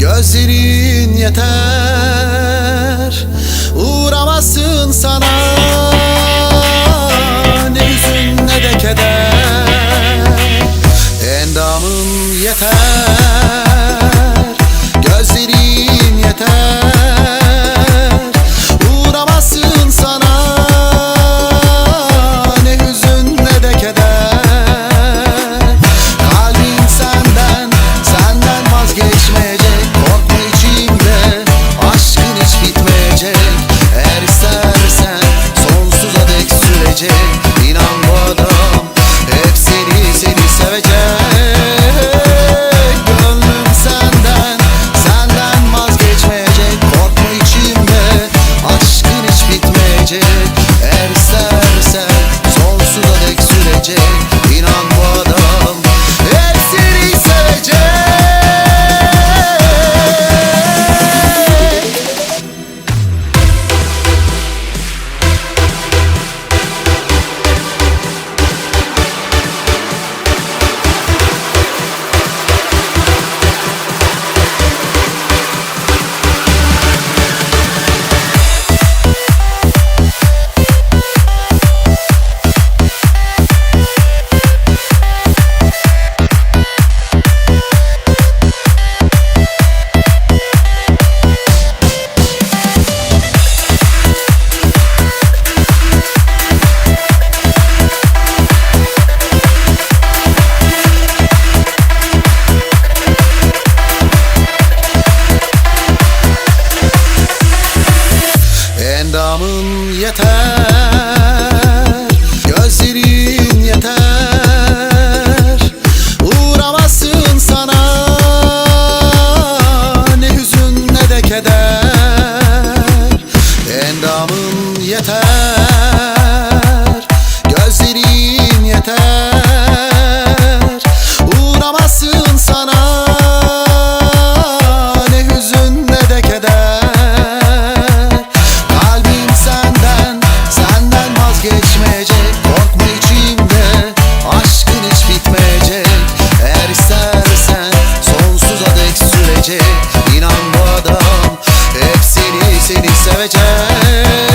Gözlerin yeter. Uğramasın sana eder. Endamın yeter. Gözlerin yeter. Uğramasın sana. Ne hüzün ne de keder. Kalbim senden, senden vazgeçmeyecek. Korkma içimde, aşkın hiç bitmeyecek. 再见